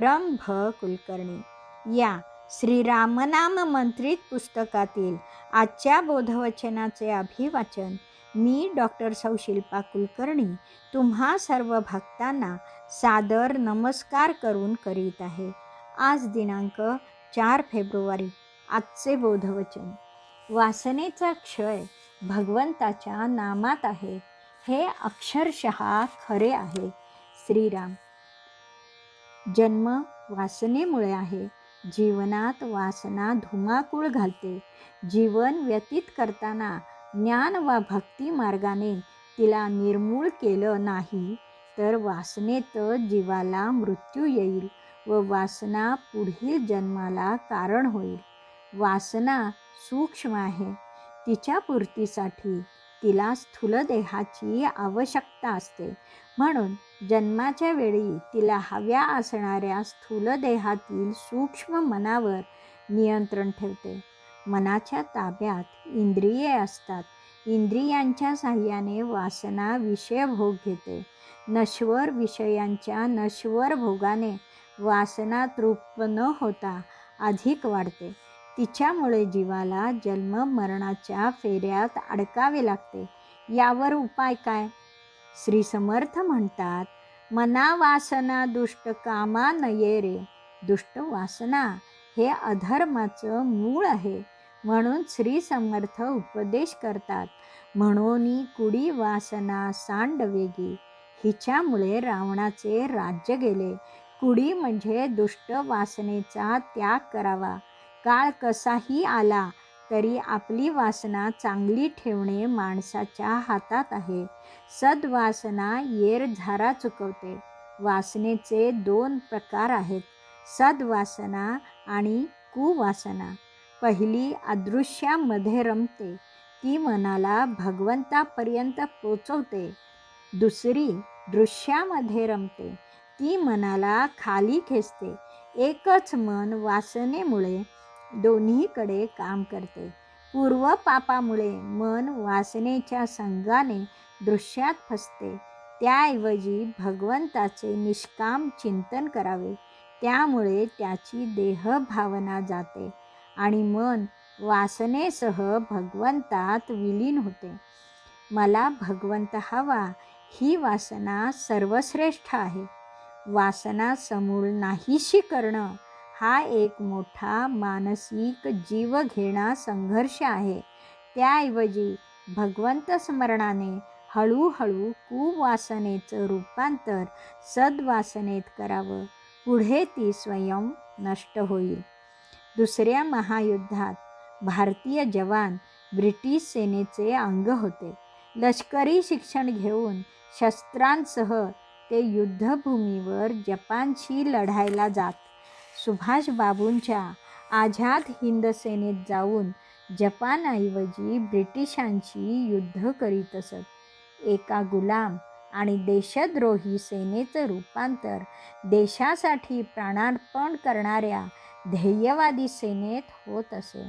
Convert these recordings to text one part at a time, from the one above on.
रंभ कुलकर्णी. या श्रीरामनाम मंत्रित पुस्तकातील आजच्या बोधवचनाचे अभिवाचन मी डॉक्टर सौशिल्पा कुलकर्णी तुम्हा सर्व भक्तांना सादर नमस्कार करून करीत आहे. आज दिनांक चार फेब्रुवारी आजचे बोधवचन. वासनेचा क्षय भगवंताच्या नामात आहे. हे अक्षरशः खरे आहे. श्रीराम जन्म वासनेमुळे आहे. जीवनात वासना धुमाकूळ घालते. जीवन व्यतीत करताना ज्ञान वा भक्ती मार्गाने तिला निर्मूळ केलं नाही तर वासनेत जीवाला मृत्यू येईल व वासना पुढील जन्माला कारण होईल. वासना सूक्ष्म आहे. तिच्या पूर्तीसाठी तिला स्थूल देहाची आवश्यकता असते. म्हणून जन्माच्या वेळी तिला हव्या असणाऱ्या स्थूल देहातील सूक्ष्म मनावर नियंत्रण ठेवते. मनाच्या ताब्यात इंद्रिये असतात. इंद्रियांच्या साह्याने वासना विषय भोग घेते. नश्वर विषयांच्या नश्वर भोगाने वासना तृप्त न होता अधिक वाढते. तिच्यामुळे जीवाला जन्म मरणाच्या फेऱ्यात अडकावे लागते. यावर उपाय काय? श्री समर्थ म्हणतात मना वासना दुष्ट कामा नये रे. दुष्ट वासना हे अधर्माचं मूळ आहे. म्हणून श्री समर्थ उपदेश करतात म्हणून कुडी वासना सांड वेगी हिच्यामुळे रावणाचे राज्य गेले. कुडी म्हणजे दुष्ट वासनेचा त्याग करावा. काळ कसाही आला तरी आपली वासना चांगली ठेवणे माणसाच्या हातात आहे. सद्वासना येर झारा चुकवते. वासनेचे दोन प्रकार आहेत. सद्वासना आणि कुवासना. पहिली अदृश्यामध्ये रमते. ती मनाला भगवंतापर्यंत पोचवते. दुसरी दृश्यामध्ये रमते. ती मनाला खाली खेचते. एकच मन वासनेमुळे दोन्हीकडे काम करते. पूर्व पापामुळे मन वासनेच्या संघाने दृश्यात फसते. त्याऐवजी भगवंताचे निष्काम चिंतन करावे. त्यामुळे त्याची देहभावना जाते आणि मन वासनेसह भगवंतात विलीन होते. मला भगवंत हवा ही वासना सर्वश्रेष्ठ आहे. वासना समूळ नाहीशी करणं हा एक मोठा मानसिक जीवघेणा संघर्ष आहे. त्याऐवजी भगवंत स्मरणाने हळूहळू कुवासनेचं रूपांतर सद्वासनेत करावं. पुढे ती स्वयं नष्ट होईल. दुसऱ्या महायुद्धात भारतीय जवान ब्रिटिश सेनेचे अंग होते. लष्करी शिक्षण घेऊन शस्त्रांसह ते युद्धभूमीवर जपानशी लढायला जात. सुभाषबाबूंच्या आझाद हिंद सेनेत जाऊन जपानऐवजी ब्रिटिशांशी युद्ध करीत असत. एका गुलाम आणि देशद्रोही सेनेचं रूपांतर देशासाठी प्राणार्पण करणाऱ्या ध्येयवादी सेनेत होत असे.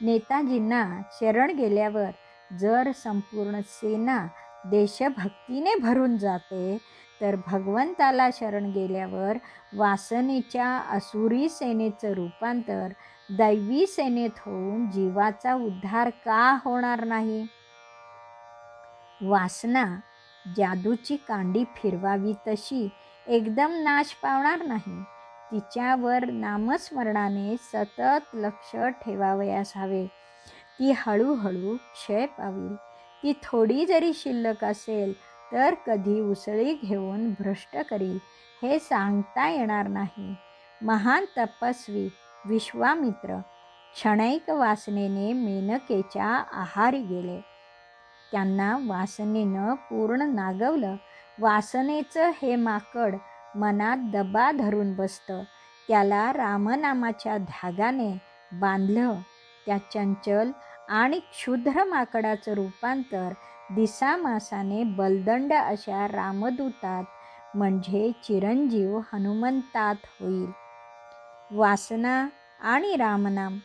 नेताजींना शरण गेल्यावर जर संपूर्ण सेना देशभक्तीने भरून जाते. तर भगवंताला शरण गेल्यावर वासनेच्या असुरी सेनेचं रूपांतर दैवी सेनेत होऊन जीवाचा उद्धार का होणार नाही? वासना जादूची कांडी फिरवावी तशी एकदम नाश पावणार नाही. तिच्यावर नामस्मरणाने सतत लक्ष ठेवावयास हवे. ती हळूहळू क्षय पावील. ती थोडी जरी शिल्लक असेल तर कधी उसळी घेऊन भ्रष्ट करील हे सांगता येणार नाही. महान तपस्वी विश्वामित्र क्षणैक वासनेने मेनकेच्या आहारी गेले. त्यांना वासनेनं पूर्ण नागवलं. वासनेचं हे माकड मनात दबा धरून बसतं. त्याला रामनामाच्या धागाने बांधलं. त्या चंचल आणि क्षुद्र माकडाचं रूपांतर दिसामासाने बलदंड अशा रामदूतात म्हणजे चिरंजीव हनुमंतात होईल. वासना आणि रामनाम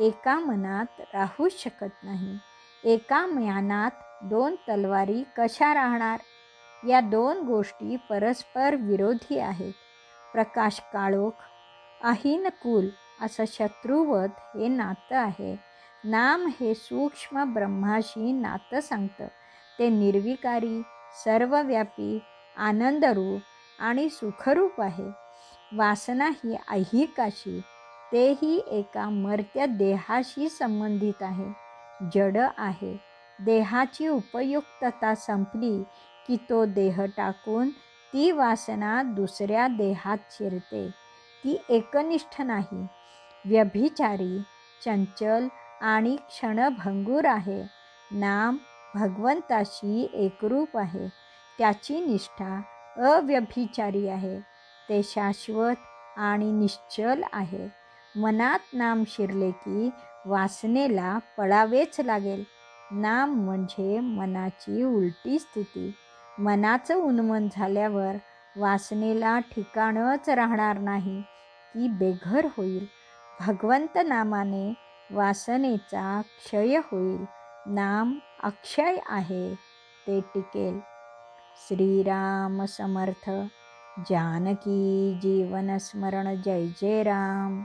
एका मनात राहू शकत नाही. एका म्यानात दोन तलवारी कशा राहणार? या दोन गोष्टी परस्पर विरोधी आहेत. प्रकाश काळोख अहिनकुल असं शत्रुवत हे नातं आहे. नाम हे सूक्ष्म ब्रह्माशी नातं सांगतं. ते निर्विकारी सर्वव्यापी आनंदरूप आणि सुखरूप आहे. वासना ही ऐहिकाशी तेही एका मर्त्य देहाशी संबंधित आहे. जड आहे. देहाची उपयुक्तता संपली की तो देह टाकून ती वासना दुसऱ्या देहात शिरते. ती एकनिष्ठ नाही. व्यभिचारी चंचल आणि क्षणभंगूर आहे. नाम भगवंताशी एकरूप आहे. त्याची निष्ठा अव्यभिचारी आहे. ते शाश्वत आणि निश्चल आहे. मनात नाम शिरले की वासनेला पळावेच लागेल. नाम म्हणजे मनाची उलटी स्थिती. मनाचं उन्मन झाल्यावर वासनेला ठिकाणच राहणार नाही. ती बेघर होईल. भगवंत नामाने वासनेचा क्षय होईल. नाम अक्षय आहे ते टिकेल. श्रीराम समर्थ जानकी जीवन स्मरण जय जय राम.